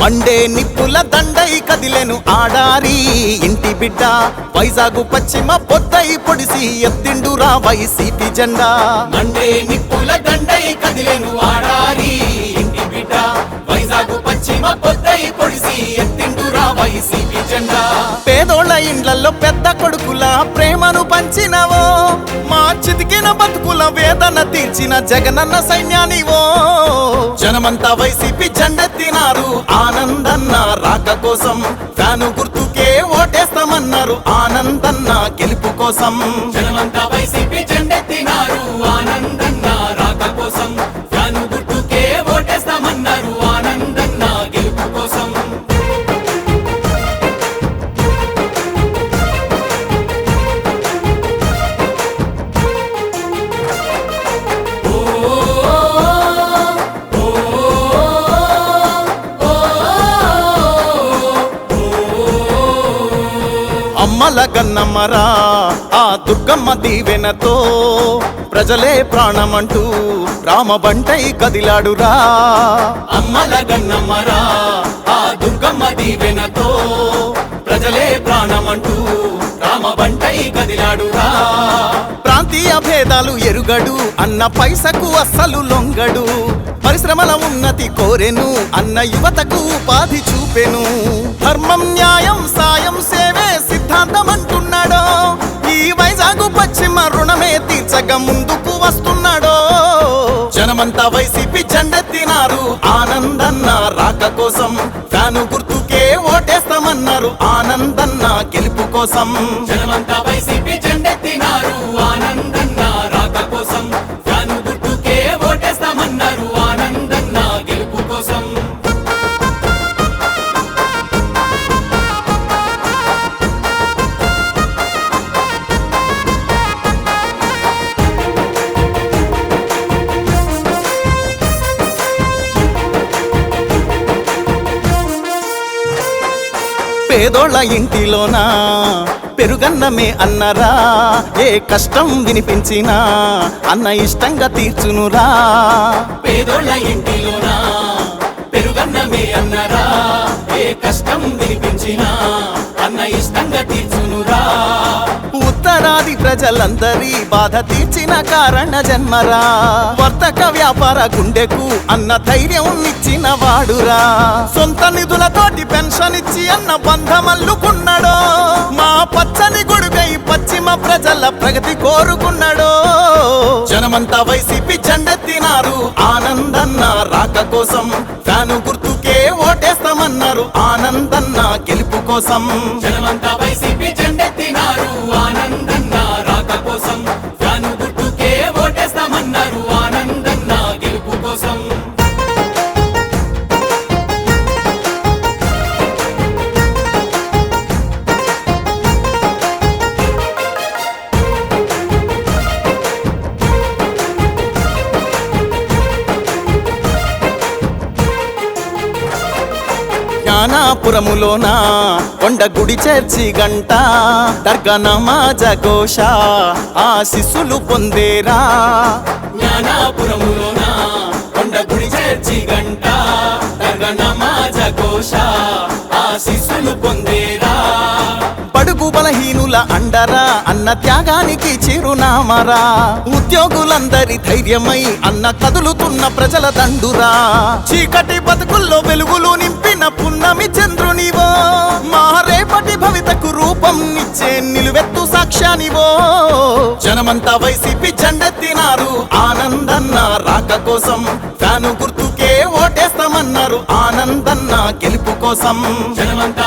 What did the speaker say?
Monday నిప్పుల దండై కదిలెను ఆడారి. ఇంటి బిడ్డ వైజాగు పశ్చిమ పొద్దై పొడిసి ఎత్తిండురా వైసీపీ జెండా. మండే నిప్పుల దండై కదిలేను ఆడారి. ఇంటి బిడ్డ వైజాగ్ పశ్చిమ పొద్దై పొడిసి ఎత్తిండురా వైసీపీ జెండా. పేదోళ్ళ ఇండ్లలో పెద్ద కొడుకుల ప్రేమను పంచినవో? మా చితికిన బతుకుల వేదన తీర్చిన జగనన్న సైన్యానివో? జనమంతా వైసీపీ జెండెత్తినారు. ఆనందన్న రాక కోసం తాను గుర్తుకే ఓటేస్తామన్నారు. ఆనందన్న గెలుపు కోసం. జనమంతా వైసీపీ జెండెత్తినారు. ఆనందన్న అమ్మల గన్నమ్మరా ఆ దుర్గమ్మ దీవెనతో ప్రజలే ప్రాణమంటూ రామబంటై కదిలాడురా. అమ్మల గన్నమ్మరా ఆ దుర్గమ్మ దీవెనతో ప్రజలే ప్రాణమంటూ రామబంటై కదిలాడురా. ప్రాంతీయ భేదాలు ఎరుగడు అన్న పైసకు అస్సలు లొంగడు. పరిశ్రమల ఉన్నతి కోరెను అన్న యువతకు ఉపాధి చూపెను. ధర్మం న్యాయం సాయం సే సిద్ధాంతం ఈ వైజాగు పశ్చిమ రుణమే తీర్చక ముందుకు వస్తున్నాడో? జనమంతా వైసీపీ జెండెత్తినారు. ఆనందన్న రాక కోసం తాను గుర్తుకే ఓటేస్తామన్నారు. ఆనందన్న గెలుపు కోసం. జనమంతా వైసీపీ జెండెత్తినారు. ఆనందన్న రాక కోసం పేదోళ్ళ ఇంటిలోనా? పెరుగన్నమే అన్నరా? ఏ కష్టం వినిపించినా? అన్న ఇష్టంగా తీర్చునురా? పేదోళ్ళ ఇంటిలోనా? పెరుగన్నమే అన్నరా? ఏ కష్టం వినిపించినా? అన్న ఇష్టంగా తీర్చు ప్రజలందరి బాధ తీర్చిన కారణ జన్మరా. వర్తక వ్యాపార గుండెకు అన్న ధైర్యం ఇచ్చిన వాడురా. సొంత నిధులతోటి పెన్షన్ ఇచ్చి అన్న బంధమల్లుకున్నాడో. మా పచ్చని గుడుగై పశ్చిమ ప్రజల ప్రగతి కోరుకున్నాడో. జనమంతా వైసీపీ జెండెత్తినారు. ఆనందన్న రాక కోసం తాను గుర్తుకే ఓటేస్తామన్నారు. ఆనందన్న గెలుపు కోసం జనమంతా వైసీపీ జ్ఞానాపురములోన? కొండ గుడి చేర్చి గంట దర్గా నమాజ ఘోష ఆ శిశులు పొందేరా? జ్ఞానాపురములోన? కొండ గుడి చేర్చి గంట దర్గా నమాజ ఘోష ఆ శిశులు పొందేరా? పడుగు బలహీనుల అండరా అన్న త్యాగానికి చిరునామరా? ఉద్యోగులందరి ధైర్యమై అన్న కదులుతున్న ప్రజల దండురా? చీకటి బతుకుల్లో వెలుగులు నింపిన సాక్ష్యానివో జనమంతా వైసీపీ జెండెత్తినారు. ఆనందన్న రాక కోసం ఫ్యాను గుర్తుకే ఓటేస్తామన్నారు. ఆనందన్న గెలుపు కోసం. జనమంతా